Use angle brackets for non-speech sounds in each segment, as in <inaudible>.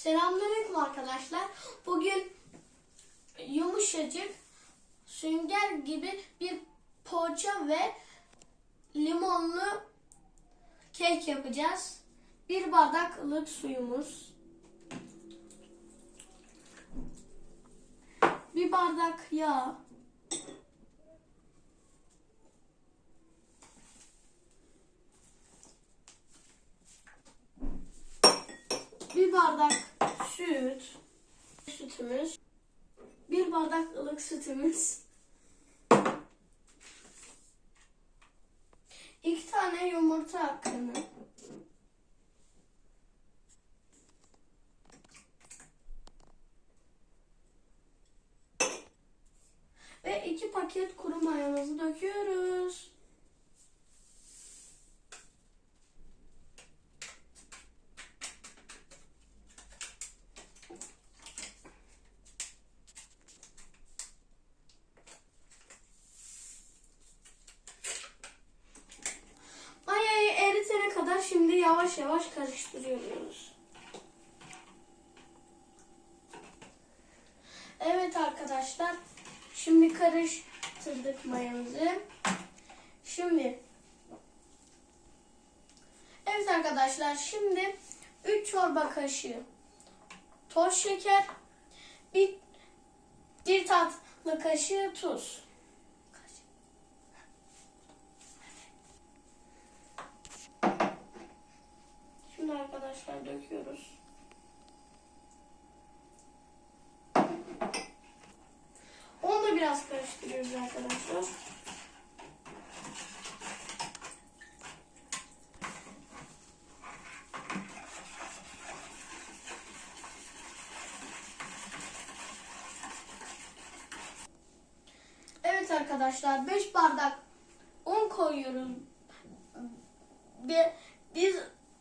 Selamünaleyküm arkadaşlar. Bugün yumuşacık sünger gibi bir poğaça ve limonlu kek yapacağız. Bir bardak ılık suyumuz. Bir bardak yağ. Bir bardak süt. Sütümüz. Bir bardak ılık sütümüz. İki tane yumurta hakkını. Ve iki paket kuru mayonezi döküyoruz. Mayayı eritene kadar şimdi yavaş yavaş karıştırıyoruz. Evet arkadaşlar. Şimdi karıştırdık mayamızı. Şimdi Evet arkadaşlar şimdi 3 çorba kaşığı toz şeker, bir, bir tatlı kaşığı tuz. Şimdi arkadaşlar döküyoruz. Onu da biraz karıştırıyoruz arkadaşlar. Evet arkadaşlar 5 bardak un koyuyoruz. Bir, biz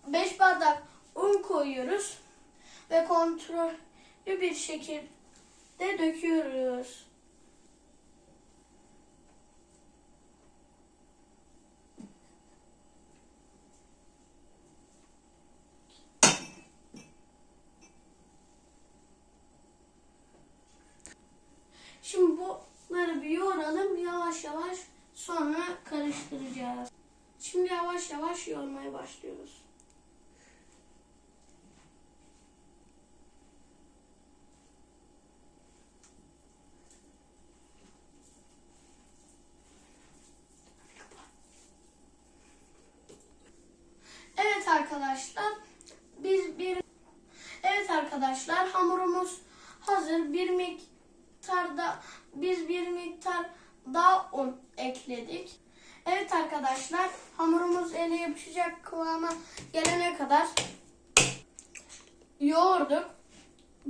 5 bardak un koyuyoruz ve kontrollü bir şekilde döküyoruz. Şimdi bunları bir yoğuralım yavaş yavaş sonra karıştıracağız. Şimdi yavaş yavaş yoğurmaya başlıyoruz. Evet arkadaşlar biz bir Evet arkadaşlar hamurumuz hazır. Bir miktarda biz bir miktar daha un ekledik. Evet arkadaşlar hamurumuz ele yapışacak kıvama gelene kadar yoğurduk.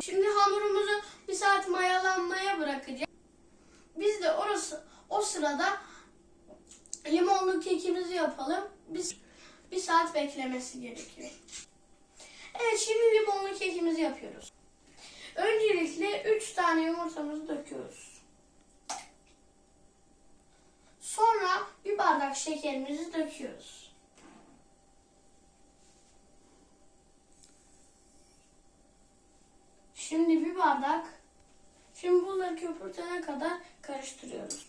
Şimdi hamurumuzu bir saat mayalanmaya bırakacağız. Biz de orası o sırada limonlu kekimizi yapalım. Biz bir saat beklemesi gerekiyor. Evet şimdi limonlu kekimizi yapıyoruz. Öncelikle 3 tane yumurtamızı döküyoruz. Sonra bir bardak şekerimizi döküyoruz. Şimdi bir bardak Şimdi bunları köpürtene kadar karıştırıyoruz.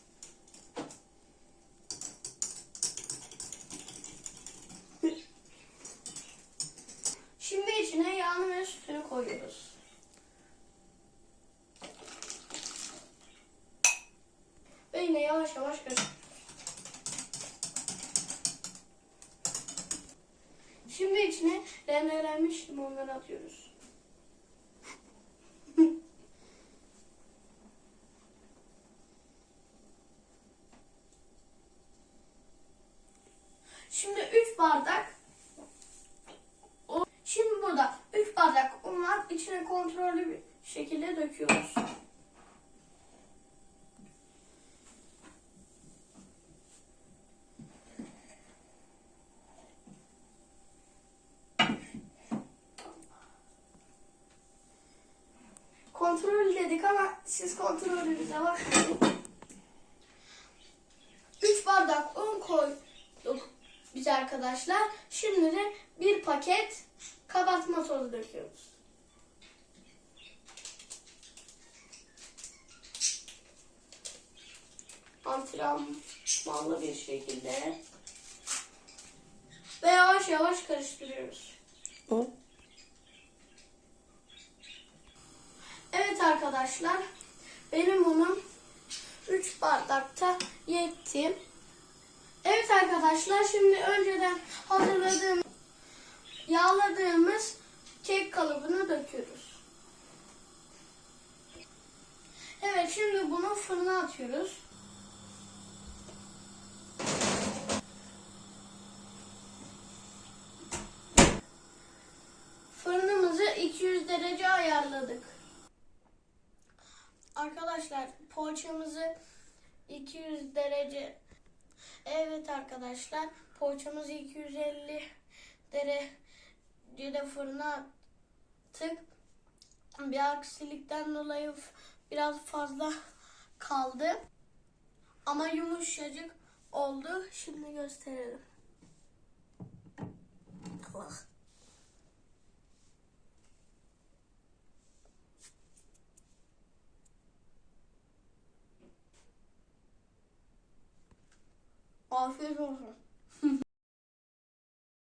Şimdi içine yağını ve sütünü koyuyoruz. Ve yine yavaş yavaş karıştırıyoruz. Şimdi içine rendelenmiş limonları atıyoruz. <laughs> Şimdi 3 bardak Şimdi burada 3 bardak un var. İçine kontrollü bir şekilde döküyoruz. Siz kontrolünüze bakın. 3 bardak un koyduk biz arkadaşlar. Şimdi de bir paket kabartma tozu döküyoruz. Antrenmanlı bir şekilde ve yavaş yavaş karıştırıyoruz. Hı? Evet arkadaşlar benim unum 3 bardakta yetti. Evet arkadaşlar, şimdi önceden hazırladığım, yağladığımız kek kalıbını döküyoruz. Evet, şimdi bunu fırına atıyoruz. Fırınımızı 200 derece ayarladık. Arkadaşlar poğaçamızı 200 derece Evet arkadaşlar poğaçamızı 250 derecede fırına attık. Bir aksilikten dolayı biraz fazla kaldı. Ama yumuşacık oldu. Şimdi gösterelim. Allah. 老师就是。